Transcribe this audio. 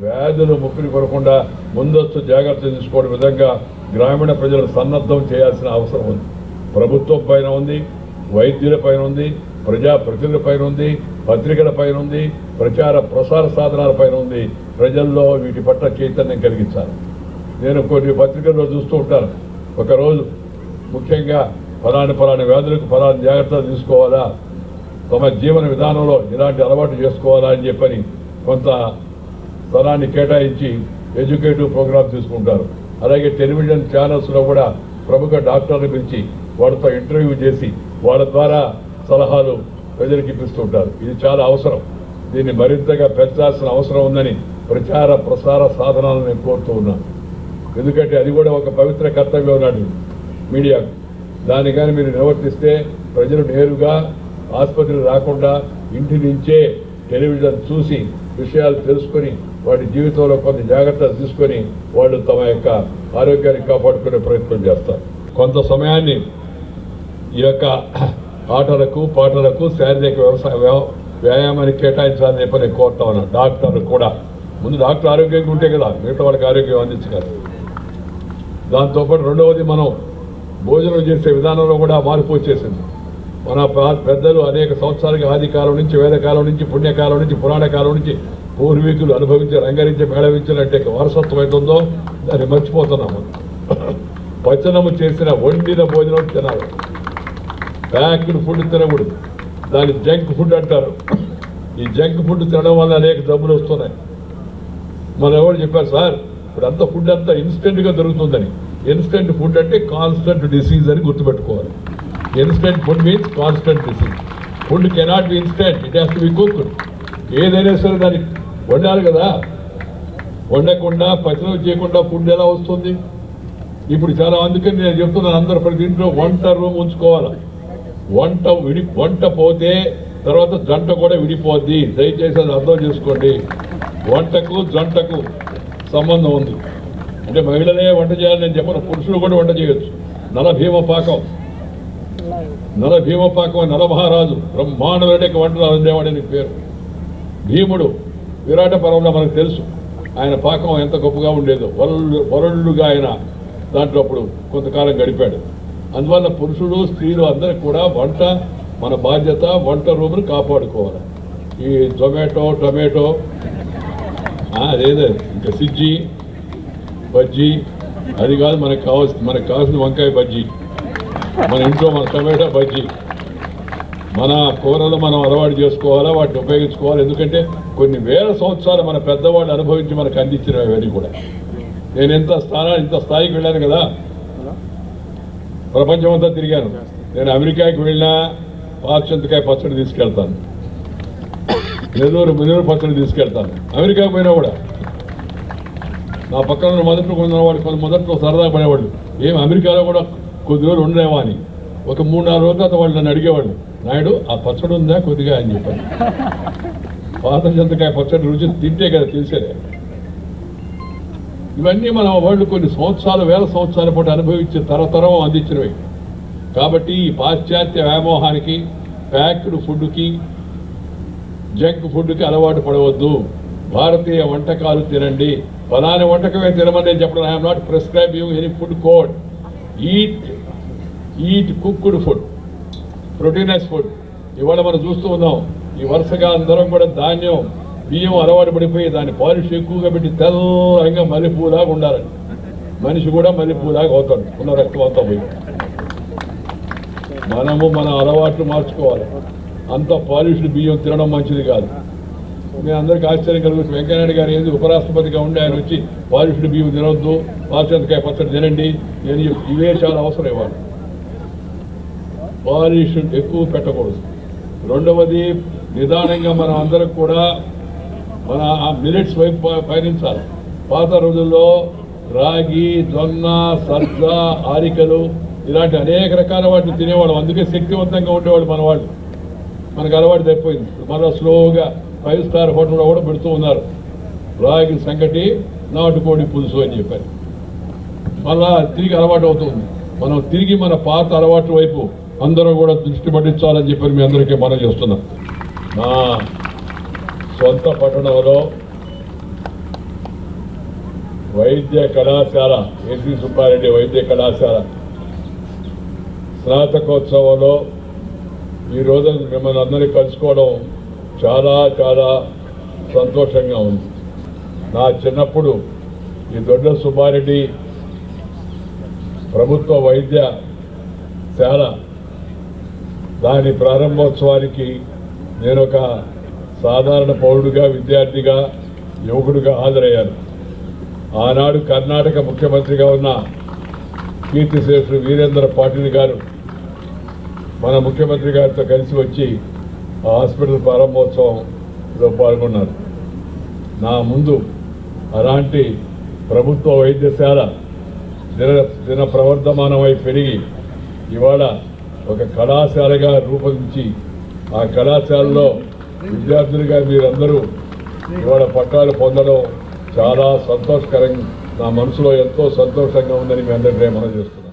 వ్యాధులు ముప్పిని కొనకుండా ముందస్తు జాగ్రత్తలు తీసుకోవడం విధంగా గ్రామీణ ప్రజలను సన్నద్ధం చేయాల్సిన అవసరం ఉంది. ప్రభుత్వం పైన ఉంది వైద్యుల పైన ఉంది ప్రజాప్రతినిధుల పైన ఉంది పత్రికల పైన ఉంది ప్రచార ప్రసార సాధనాల పైన ఉంది. ప్రజల్లో వీటి పట్ల చైతన్యం కలిగించాలి. నేను కొన్ని పత్రికల్లో చూస్తూ ఉంటాను. ఒకరోజు ముఖ్యంగా ఫలాని ఫలాని వ్యాధులకు ఫలాని జాగ్రత్తలు తీసుకోవాలా? తమ జీవన విధానంలో ఇలాంటి అలవాటు చేసుకోవాలా అని చెప్పని కొంత స్థలాన్ని కేటాయించి ఎడ్యుకేటివ్ ప్రోగ్రామ్ తీసుకుంటారు. అలాగే టెలివిజన్ ఛానల్స్లో కూడా ప్రముఖ డాక్టర్లు పిలిచి వాళ్ళతో ఇంటర్వ్యూ చేసి వాళ్ళ ద్వారా సలహాలు ప్రజలకు ఇప్పిస్తుంటారు ఇది చాలా అవసరం. దీన్ని మరింతగా పెంచాల్సిన అవసరం ఉందని ప్రచార ప్రసార సాధనాలను నేను కోరుతూ ఉన్నాను. ఎందుకంటే అది కూడా ఒక పవిత్ర కర్తవ్యం నాటి మీడియా. దాన్ని కానీ మీరు నిర్వర్తిస్తే ప్రజలు నేరుగా ఆసుపత్రికి రాకుండా ఇంటి నుంచే టెలివిజన్ చూసి విషయాలు తెలుసుకొని వాటి జీవితంలో కొన్ని జాగ్రత్తలు తీసుకొని వాళ్ళు తమ యొక్క ఆరోగ్యాన్ని కాపాడుకునే ప్రయత్నం చేస్తారు. కొంత సమయాన్ని ఈ యొక్క ఆటలకు పాటలకు శారీరక వ్యవసాయ వ్యవ- వ్యాయామానికి కేటాయించాలని చెప్పి నేను కోరుతా ఉన్నాను డాక్టర్లు కూడా. ముందు డాక్టర్ ఆరోగ్యంగా ఉంటే కదా మిగతా వాళ్ళకి ఆరోగ్యం అందించగలరు దాంతోపాటు రెండవది మనం భోజనం చేసే విధానంలో కూడా మార్పు వచ్చేసింది. మన పెద్దలు అనేక సంవత్సరాలుగా ఆది కాలం నుంచి వేదకాలం నుంచి పుణ్యకాలం నుంచి పురాణ కాలం నుంచి పూర్వీకులు అనుభవించి రంగరించి మేళవించినట్టే వారసత్వం అవుతుందో దాన్ని మర్చిపోతున్నాము. పచనము చేసిన వండిన భోజనం తినాలి. ప్యాక్డ్ ఫుడ్ తినకూడదు. దాన్ని జంక్ ఫుడ్ అంటారు. ఈ జంక్ ఫుడ్ తినడం వల్ల అనేక జబ్బులు వస్తున్నాయి. మన ఎవరు చెప్పారు సార్ ఇప్పుడు అంత ఫుడ్ అంతా ఇన్స్టెంట్గా దొరుకుతుందని. ఇన్స్టెంట్ ఫుడ్ అంటే కాన్స్టెంట్ డిసీజ్ అని గుర్తుపెట్టుకోవాలి. Instant food means constant disease. Food cannot be instant it has to be cook ఏదైనా సరే దాన్ని వండాలి కదా. వండకుండా పచనం చేయకుండా ఫుడ్ ఎలా వస్తుంది? ఇప్పుడు చాలా అందుకని నేను చెప్తున్నాను అందరూ ప్రతి ఇంట్లో వంట రూమ్ ఉంచుకోవాలి. వంట విడి వంట పోతే తర్వాత జంట కూడా విడిపోద్ది. దయచేసి అది అర్థం చేసుకోండి. వంటకు జంటకు సంబంధం ఉంది. అంటే మహిళలే వంట చేయాలని నేను చెప్పను పురుషులు కూడా వంట చేయొచ్చు. నల భీమ పాకం. నల భీమపాకం పాకం అని నలమహారాజు బ్రహ్మాండమైన వంటలు పేరు. భీముడు విరాట పర్వంలో మనకు తెలుసు. ఆయన పాకం ఎంత గొప్పగా ఉండేదో. వరళ్ళు వరళ్ళుగా ఆయన దాంట్లో అప్పుడు కొంతకాలం గడిపాడు. అందువల్ల పురుషుడు స్త్రీలు అందరూ కూడా వంట మన బాధ్యత వంట రూమును కాపాడుకోవాలి. ఈ జొమాటో టొమాటో అదేదే ఇంకా సిజ్జి బజ్జీ అది కాదు మనకు కావాల్సింది మనకు కావాల్సిన వంకాయ బజ్జీ. మన ఇంట్లో మన టమాటా బజ్జీ మన కూరలు మనం అలవాటు చేసుకోవాలా వాటిని ఉపయోగించుకోవాలి? ఎందుకంటే కొన్ని వేల సంవత్సరాలు మన పెద్దవాళ్ళు అనుభవించి మనకు అందించిన అవన్నీ కూడా. నేను ఎంత స్థానా ఇంత స్థాయికి వెళ్ళాను కదా? ప్రపంచం అంతా తిరిగాను. నేను అమెరికాకి వెళ్ళినా పాక్షంతకాయ పచ్చడి తీసుకెళ్తాను. నెల్లూరు మునూరు పచ్చడి తీసుకెళ్తాను. అమెరికాకి పోయినా కూడా. నా పక్కన మొదట్లో కొందరు వాడు కొంత మొదట్లో సరదా పడేవాళ్ళు. ఏం అమెరికాలో కూడా కొద్ది రోజులు ఉండలేవా అని. ఒక మూడు నాలుగు రోజుల తర్వాత వాళ్ళు నన్ను అడిగేవాళ్ళు నాయుడు ఆ పచ్చడి ఉందా కొద్దిగా? అని చెప్పాను పాత చింతకాయ పచ్చడి రుచి తింటే కదా తెలిసేదే. ఇవన్నీ మన వాళ్ళు కొన్ని సంవత్సరాలు వేల సంవత్సరాల పాటు అనుభవించి తరతరం అందించినవి. కాబట్టి ఈ పాశ్చాత్య వ్యామోహానికి ప్యాక్డ్ ఫుడ్కి జంక్ ఫుడ్కి అలవాటు పడవద్దు. భారతీయ వంటకాలు తినండి. ఫలాని వంటకమే తినమని నేను చెప్పడం I'm not prescribe you any food code. Eat eat cooked food proteinous food. ఇవాళ మనం చూస్తూ ఉన్నాం ఈ వరుసగా అందరం కూడా ధాన్యం బియ్యం అలవాటు పడిపోయి దాన్ని పాలిష్ ఎక్కువగా పెట్టి తెల్లంగా మల్లెపూలాగా ఉండాలని మనిషి కూడా మల్లెపూలాగా అవుతాడు ఉన్న రక్తం అంతా పోయి. మనము మన అలవాట్లు మార్చుకోవాలి. అంత పాలిష్డ్ బియ్యం తినడం మంచిది కాదు. నేను అందరికీ ఆశ్చర్యం కలుగుతుంది. వెంకయ్యనాయుడు గారు ఏంది ఉపరాష్ట్రపతిగా ఉండి ఆయన వచ్చి పాలిష్డ్ బియ్యం తినవద్దు పాశ్చాత్యకాయ పచ్చడి తినండి. నేను ఇవే చాలా అవసరం ఇవ్వాలి పాలిష్ ఎక్కువ పెట్టకూడదు. రెండవది నిదానంగా మనం అందరం కూడా మన ఆ మినిట్స్ వైపు పయనించాలి. పాత రోజుల్లో రాగి జొన్న సజ్జ ఆరికలు ఇలాంటి అనేక రకాల వాటిని తినేవాళ్ళం. అందుకే శక్తివంతంగా ఉండేవాళ్ళు మన వాళ్ళు. మనకు అలవాటు తప్పిపోయింది. మళ్ళీ స్లోగా ఫైవ్ స్టార్ హోటల్లో కూడా పెడుతూ ఉన్నారు. రాగి సంగటి నాటుకోడి పులుసు అని చెప్పారు. మళ్ళా తిరిగి అలవాటు అవుతుంది. మనం తిరిగి మన పాత అలవాటు వైపు అందరూ కూడా దృష్టి పట్టించాలని చెప్పి మీ అందరికీ మనం చేస్తున్నాం. నా సొంత పట్టణంలో వైద్య కళాశాల ఏసీ సుబ్బారెడ్డి వైద్య కళాశాల స్నాతకోత్సవంలో ఈ రోజు మిమ్మల్ని అందరినీ కలుసుకోవడం చాలా చాలా సంతోషంగా ఉంది. నా చిన్నప్పుడు ఈ దొడ్డ సుబ్బారెడ్డి ప్రభుత్వ వైద్య శాల దాని ప్రారంభోత్సవానికి నేను ఒక సాధారణ పౌరుడిగా విద్యార్థిగా యువకుడిగా హాజరయ్యాను. ఆనాడు కర్ణాటక ముఖ్యమంత్రిగా ఉన్న కీర్తిశేషుడు వీరేంద్ర పాటిల్ గారు మన ముఖ్యమంత్రి గారితో కలిసి వచ్చి ఆ హాస్పిటల్ ప్రారంభోత్సవంలో పాల్గొన్నారు. నా ముందు అలాంటి ప్రభుత్వ వైద్యశాల దిన దిన ప్రవర్ధమానమై పెరిగి ఇవాళ ఒక కళాశాలగా రూపొందించి ఆ కళాశాలలో విద్యార్థులుగా మీరందరూ ఇవాళ పట్టాలు పొందడం చాలా సంతోషకరంగా నా మనసులో ఎంతో సంతోషంగా ఉందని మీ అందరికీ మనం చేస్తున్నాం